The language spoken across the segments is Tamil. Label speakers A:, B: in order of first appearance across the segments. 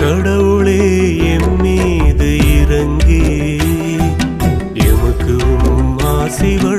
A: கடவுளே என் மீது இறங்கி. எமக்கு உம் ஆசிவள்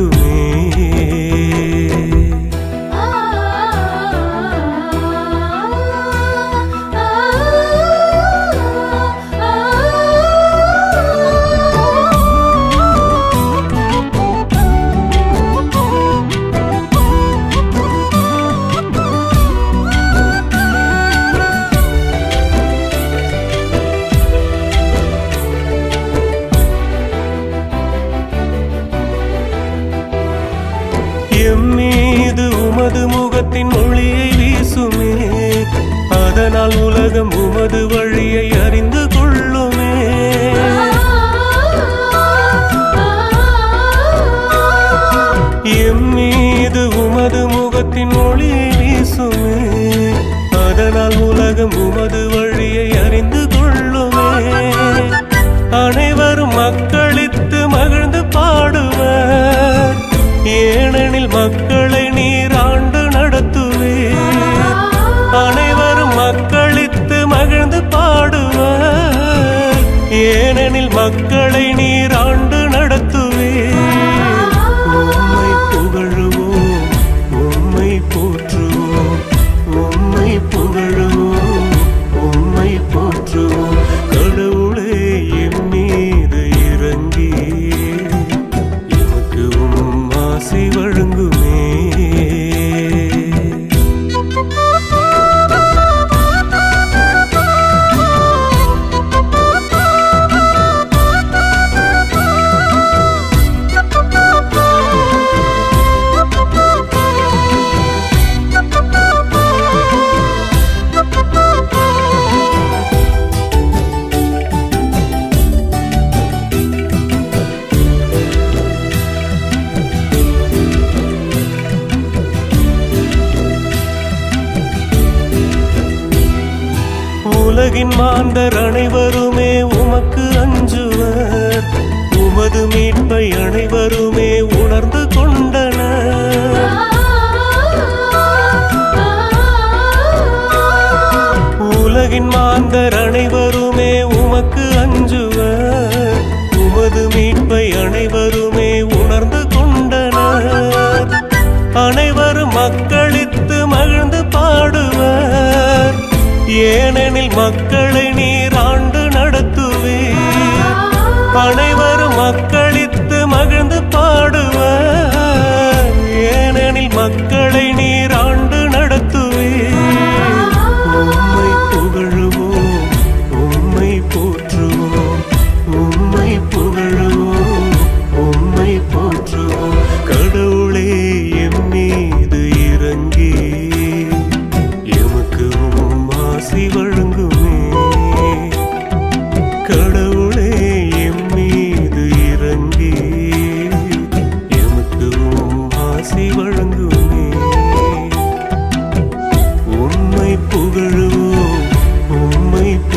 A: movie. ஞானத்தின் மொழியை வீசுமே. அதனால் உலகம் உமது வழியை அறிந்து கொள்ளுமே. எம் மீது உமது முகத்தின் உலகின் மாந்தர் அனைவரும் ஏனெனில் மக்களை நீர் ஆண்டு நடத்துவே அனைவரும் மக்கள்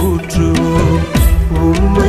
A: ஊற்றுவோம். உம்மை